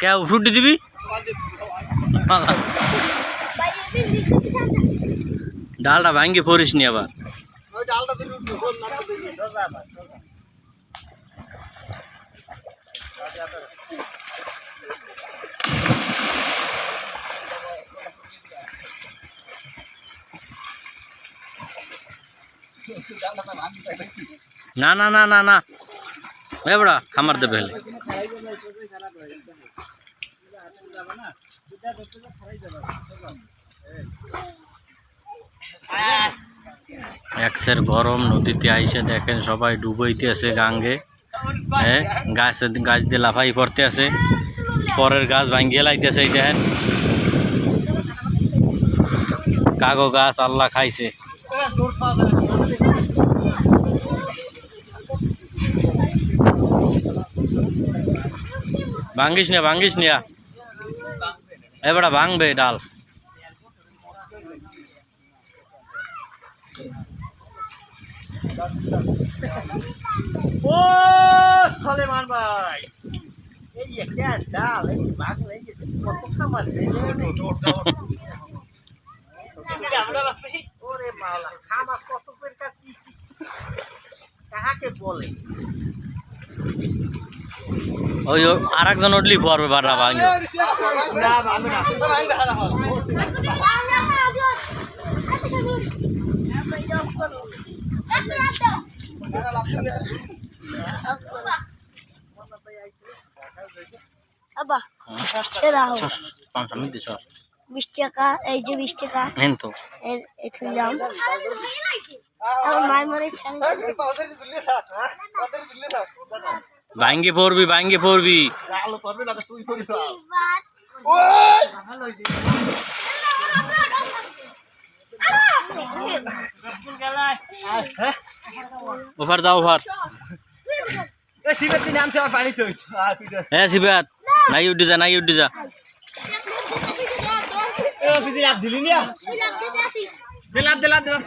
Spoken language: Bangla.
কে ফ্রুটি দিবি? ডালটা ভাঙ্গি পড়িস নি আবার। না না না না না। এ বড়া, খামার দেবে হলে। একসের গরম, নদীতে আইসে দেখেন সবাই ডুবাইতে আছে গাঙ্গে। হ্যাঁ গাছ গাছ দিয়ে লাফাই করতে আছে পরের গাছ ভাঙ্গিয়ে লাইতেছে, এই দেখেন। কাগো গাছ আল্লাহ খাইছে। ভাঙ্গিস না ভাঙ্গিস না। এবারে ভাঙবে ডাল। ও, সলেমান ডাল, এই কত খাবার ওরে মাওলা কত পের কাছি কাহাকে বলে? ওই আর একজন উঠলি পড়বে বাড়া দিছ বিশ টাকা এই যে বিশ টাকা। নেন তো। এর এ থুইলাম আমার মায়ের মনে ভাঙ্গি পড়বি ভাঙ্গি পড়বি। ওভার যাও ওভার। হ্যাঁ শিবাত নাই উঠে যা নাই উঠে যা। দিলাম দিলাম দিলাম